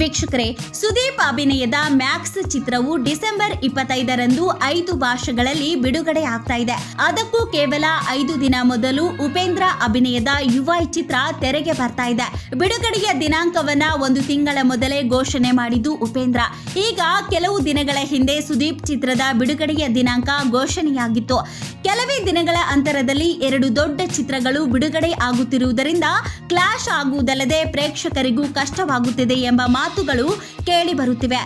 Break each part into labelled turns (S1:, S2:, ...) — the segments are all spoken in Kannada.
S1: ವೀಕ್ಷಕರೇ, ಸುದೀಪ್ ಅಭಿನಯದ ಮ್ಯಾಕ್ಸ್ ಚಿತ್ರವು ಡಿಸೆಂಬರ್ ಇಪ್ಪತ್ತೈದರಂದು ಐದು ಭಾಷೆಗಳಲ್ಲಿ ಬಿಡುಗಡೆ ಆಗ್ತಾ ಇದೆ. ಅದಕ್ಕೂ ಕೇವಲ ಐದು ದಿನ ಮೊದಲು ಉಪೇಂದ್ರ ಅಭಿನಯದ ಯುವ ಚಿತ್ರ ತೆರೆಗೆ ಬರ್ತಾ ಇದೆ. ಬಿಡುಗಡೆಯ ದಿನಾಂಕವನ್ನ ಒಂದು ತಿಂಗಳ ಮೊದಲೇ ಘೋಷಣೆ ಮಾಡಿದ್ದು ಉಪೇಂದ್ರ. ಈಗ ಕೆಲವು ದಿನಗಳ ಹಿಂದೆ ಸುದೀಪ್ ಚಿತ್ರದ ಬಿಡುಗಡೆಯ ದಿನಾಂಕ ಘೋಷಣೆಯಾಗಿತ್ತು. ಕೆಲವೇ ದಿನಗಳ ಅಂತರದಲ್ಲಿ ಎರಡು ದೊಡ್ಡ ಚಿತ್ರಗಳು ಬಿಡುಗಡೆ ಆಗುತ್ತಿರುವುದರಿಂದ ಕ್ಲಾಶ್ ಆಗುವುದಲ್ಲದೆ ಪ್ರೇಕ್ಷಕರಿಗೂ ಕಷ್ಟವಾಗುತ್ತಿದೆ ಎಂಬ ಮಾತುಗಳು ಕೇಳಿ ಬರುತ್ತಿವೆ.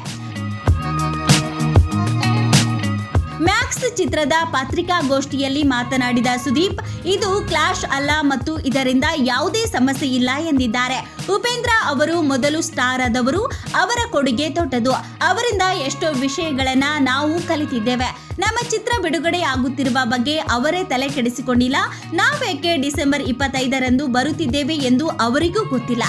S1: ಮ್ಯಾಕ್ಸ್ ಚಿತ್ರದ ಪತ್ರಿಕಾಗೋಷ್ಠಿಯಲ್ಲಿ ಮಾತನಾಡಿದ ಸುದೀಪ್, ಇದು ಕ್ಲಾಶ್ ಅಲ್ಲ ಮತ್ತು ಇದರಿಂದ ಯಾವುದೇ ಸಮಸ್ಯೆ ಇಲ್ಲ ಎಂದಿದ್ದಾರೆ. ಉಪೇಂದ್ರ ಅವರು ಮೊದಲು ಸ್ಟಾರ್ ಆದವರು, ಅವರ ಕೊಡುಗೆ ದೊಡ್ಡದು. ಅವರಿಂದ ಎಷ್ಟೋ ವಿಷಯಗಳನ್ನ ನಾವು ಕಲಿತಿದ್ದೇವೆ. ನಮ್ಮ ಚಿತ್ರ ಬಿಡುಗಡೆ ಆಗುತ್ತಿರುವ ಬಗ್ಗೆ ಅವರೇ ತಲೆ ಕೆಡಿಸಿಕೊಂಡಿಲ್ಲ. ನಾವೇಕೆ ಡಿಸೆಂಬರ್ ಇಪ್ಪತ್ತೈದರಂದು ಬರುತ್ತಿದ್ದೇವೆ ಎಂದು ಅವರಿಗೂ ಗೊತ್ತಿಲ್ಲ.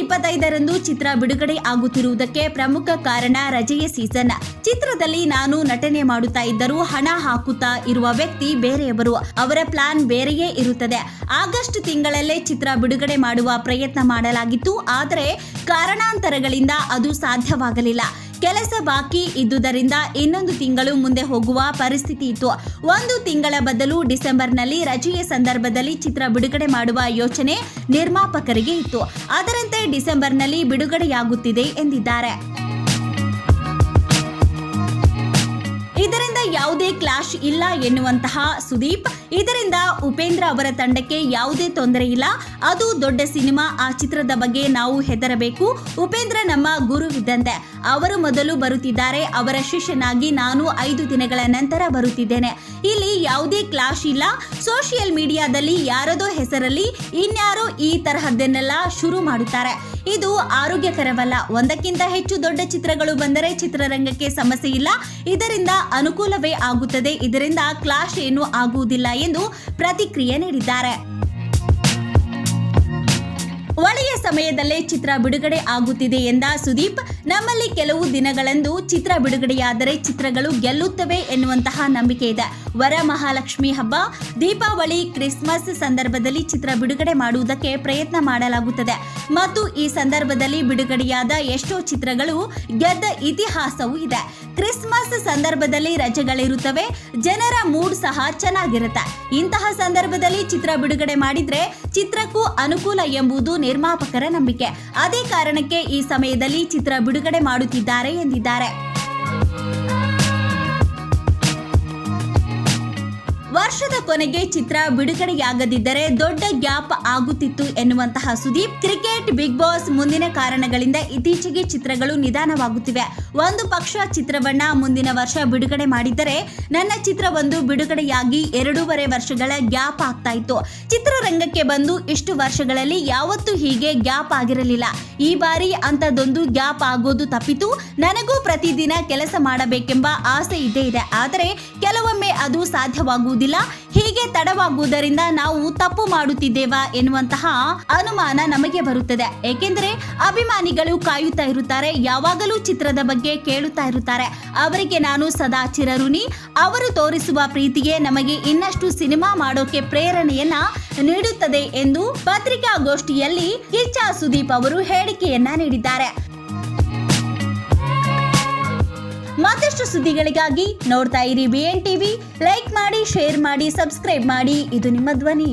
S1: ಇಪ್ಪತ್ತೈದರಂದು ಚಿತ್ರ ಬಿಡುಗಡೆ ಆಗುತ್ತಿರುವುದಕ್ಕೆ ಪ್ರಮುಖ ಕಾರಣ ರಜೆಯ ಸೀಸನ್. ಚಿತ್ರದಲ್ಲಿ ನಾನು ನಟನೆ ಮಾಡುತ್ತಾ ಇದ್ದರೂ ಹಣ ಹಾಕುತ್ತಾ ಇರುವ ವ್ಯಕ್ತಿ ಬೇರೆಯವರು. ಅವರ ಪ್ಲಾನ್ ಬೇರೆಯೇ ಇರುತ್ತದೆ. ಆಗಸ್ಟ್ ತಿಂಗಳಲ್ಲೇ ಚಿತ್ರ ಬಿಡುಗಡೆ ಮಾಡುವ ಪ್ರಯತ್ನ ಮಾಡಲಾಗಿತ್ತು. ಆದರೆ ಕಾರಣಾಂತರಗಳಿಂದ ಅದು ಸಾಧ್ಯವಾಗಲಿಲ್ಲ. ಕೆಲಸ ಬಾಕಿ ಇದ್ದುದರಿಂದ ಇನ್ನೊಂದು ತಿಂಗಳು ಮುಂದೆ ಹೋಗುವ ಪರಿಸ್ಥಿತಿ ಇತ್ತು. ಒಂದು ತಿಂಗಳ ಬದಲು ಡಿಸೆಂಬರ್ನಲ್ಲಿ ರಜೆಯ ಸಂದರ್ಭದಲ್ಲಿ ಚಿತ್ರ ಬಿಡುಗಡೆ ಮಾಡುವ ಯೋಚನೆ ನಿರ್ಮಾಪಕರಿಗೆ ಇತ್ತು. ಅದರಂತೆ ಡಿಸೆಂಬರ್ನಲ್ಲಿ ಬಿಡುಗಡೆಯಾಗುತ್ತಿದೆ ಎಂದಿದ್ದಾರೆ. ಯಾವುದೇ ಕ್ಲಾಶ್ ಇಲ್ಲ ಎನ್ನುವಂತಹ ಸುದೀಪ್. ಇದರಿಂದ ಉಪೇಂದ್ರ ಅವರ ತಂಡಕ್ಕೆ ಯಾವುದೇ ತೊಂದರೆ ಇಲ್ಲ. ಅದು ದೊಡ್ಡ ಸಿನಿಮಾ. ಆ ಚಿತ್ರದ ಬಗ್ಗೆ ನಾವು ಹೆದರಬೇಕು. ಉಪೇಂದ್ರ ನಮ್ಮ ಗುರು ಇದ್ದಂತೆ. ಅವರು ಮೊದಲು ಬರುತ್ತಿದ್ದಾರೆ. ಅವರ ಶಿಷ್ಯನಾಗಿ ನಾನು ಐದು ದಿನಗಳ ನಂತರ ಬರುತ್ತಿದ್ದೇನೆ. ಇಲ್ಲಿ ಯಾವುದೇ ಕ್ಲಾಶ್ ಇಲ್ಲ. ಸೋಷಿಯಲ್ ಮೀಡಿಯಾದಲ್ಲಿ ಯಾರದೋ ಹೆಸರಲ್ಲಿ ಇನ್ಯಾರೋ ಈ ತರಹದ್ದನ್ನೆಲ್ಲ ಶುರು ಮಾಡುತ್ತಾರೆ. ಇದು ಆರೋಗ್ಯಕರವಲ್ಲ. ಒಂದಕ್ಕಿಂತ ಹೆಚ್ಚು ದೊಡ್ಡ ಚಿತ್ರಗಳು ಬಂದರೆ ಚಿತ್ರರಂಗಕ್ಕೆ ಸಮಸ್ಯೆ ಇಲ್ಲ. ಇದರಿಂದ ಅನುಕೂಲವೇ ಆಗುತ್ತದೆ. ಇದರಿಂದ ಕ್ಲಾಶ್ ಏನು ಆಗುವುದಿಲ್ಲ ಎಂದು ಪ್ರತಿಕ್ರಿಯೆ ನೀಡಿದ್ದಾರೆ. ಒಳ್ಳೆಯ ಸಮಯದಲ್ಲೇ ಚಿತ್ರ ಬಿಡುಗಡೆ ಆಗುತ್ತಿದೆ ಎಂದ ಸುದೀಪ್, ನಮ್ಮಲ್ಲಿ ಕೆಲವು ದಿನಗಳಂದು ಚಿತ್ರ ಬಿಡುಗಡೆಯಾದರೆ ಚಿತ್ರಗಳು ಗೆಲ್ಲುತ್ತವೆ ಎನ್ನುವಂತಹ ನಂಬಿಕೆ ಇದೆ. ವರ ಮಹಾಲಕ್ಷ್ಮಿ ಹಬ್ಬ, ದೀಪಾವಳಿ, ಕ್ರಿಸ್ಮಸ್ ಸಂದರ್ಭದಲ್ಲಿ ಚಿತ್ರ ಬಿಡುಗಡೆ ಮಾಡುವುದಕ್ಕೆ ಪ್ರಯತ್ನ ಮಾಡಲಾಗುತ್ತದೆ. ಮತ್ತು ಈ ಸಂದರ್ಭದಲ್ಲಿ ಬಿಡುಗಡೆಯಾದ ಎಷ್ಟೋ ಚಿತ್ರಗಳು ಗೆದ್ದ ಇತಿಹಾಸವೂ ಇದೆ. ಕ್ರಿಸ್ಮಸ್ ಸಂದರ್ಭದಲ್ಲಿ ರಜೆಗಳಿರುತ್ತವೆ, ಜನರ ಮೂಡ್ ಸಹ ಚೆನ್ನಾಗಿರುತ್ತೆ. ಇಂತಹ ಸಂದರ್ಭದಲ್ಲಿ ಚಿತ್ರ ಬಿಡುಗಡೆ ಮಾಡಿದ್ರೆ ಚಿತ್ರಕ್ಕೂ ಅನುಕೂಲ ಎಂಬುದು ನಿರ್ಮಾಪಕರ ನಂಬಿಕೆ. ಅದೇ ಕಾರಣಕ್ಕೆ ಈ ಸಮಯದಲ್ಲಿ ಚಿತ್ರ ಬಿಡುಗಡೆ ಮಾಡುತ್ತಿದ್ದಾರೆ ಎಂದಿದ್ದಾರೆ. ವರ್ಷದ ಕೊನೆಗೆ ಚಿತ್ರ ಬಿಡುಗಡೆಯಾಗದಿದ್ದರೆ ದೊಡ್ಡ ಗ್ಯಾಪ್ ಆಗುತ್ತಿತ್ತು ಎನ್ನುವಂತಹ ಸುದೀಪ್, ಕ್ರಿಕೆಟ್, ಬಿಗ್ ಬಾಸ್ ಮುಂದಿನ ಕಾರಣಗಳಿಂದ ಇತ್ತೀಚೆಗೆ ಚಿತ್ರಗಳು ನಿಧಾನವಾಗುತ್ತಿವೆ. ಒಂದು ಪಕ್ಷ ಚಿತ್ರವನ್ನ ಮುಂದಿನ ವರ್ಷ ಬಿಡುಗಡೆ ಮಾಡಿದ್ದರೆ ನನ್ನ ಚಿತ್ರವೊಂದು ಬಿಡುಗಡೆಯಾಗಿ ಎರಡೂವರೆ ವರ್ಷಗಳ ಗ್ಯಾಪ್ ಆಗ್ತಾ ಇತ್ತು. ಚಿತ್ರರಂಗಕ್ಕೆ ಬಂದು ಇಷ್ಟು ವರ್ಷಗಳಲ್ಲಿ ಯಾವತ್ತೂ ಹೀಗೆ ಗ್ಯಾಪ್ ಆಗಿರಲಿಲ್ಲ. ಈ ಬಾರಿ ಅಂತದೊಂದು ಗ್ಯಾಪ್ ಆಗೋದು ತಪ್ಪಿತು. ನನಗೂ ಪ್ರತಿದಿನ ಕೆಲಸ ಮಾಡಬೇಕೆಂಬ ಆಸೆ ಇದ್ದೇ ಇದೆ. ಆದರೆ ಕೆಲವೊಮ್ಮೆ ಅದು ಸಾಧ್ಯವಾಗುವುದಿಲ್ಲ ಹೀಗೆ ತಡವಾಗುವುದರಿಂದ ನಾವು ತಪ್ಪು ಮಾಡುತ್ತಿದ್ದೇವಾ ಎನ್ನುವಂತಹ ಅನುಮಾನ ನಮಗೆ ಬರುತ್ತದೆ. ಏಕೆಂದರೆ ಅಭಿಮಾನಿಗಳು ಕಾಯುತ್ತಾ ಇರುತ್ತಾರೆ, ಯಾವಾಗಲೂ ಚಿತ್ರದ ಬಗ್ಗೆ ಕೇಳುತ್ತಾ ಇರುತ್ತಾರೆ. ಅವರಿಗೆ ನಾನು ಸದಾ ಚಿರಋಣಿ. ಅವರು ತೋರಿಸುವ ಪ್ರೀತಿಗೆ ನಮಗೆ ಇನ್ನಷ್ಟು ಸಿನಿಮಾ ಮಾಡೋಕೆ ಪ್ರೇರಣೆಯನ್ನ ನೀಡುತ್ತದೆ ಎಂದು ಪತ್ರಿಕಾಗೋಷ್ಠಿಯಲ್ಲಿ ಕಿಚ್ಚ ಸುದೀಪ್ ಅವರು ಹೇಳಿಕೆಯನ್ನ ನೀಡಿದ್ದಾರೆ. ಮತ್ತಷ್ಟು ಸುದ್ದಿಗಳಿಗಾಗಿ ನೋಡ್ತಾ ಇರಿ ಬಿ ಎನ್ ಟಿವಿ ಲೈಕ್ ಮಾಡಿ ಶೇರ್ ಮಾಡಿ ಸಬ್ಸ್ಕ್ರೈಬ್ ಮಾಡಿ. ಇದು ನಿಮ್ಮ ಧ್ವನಿ.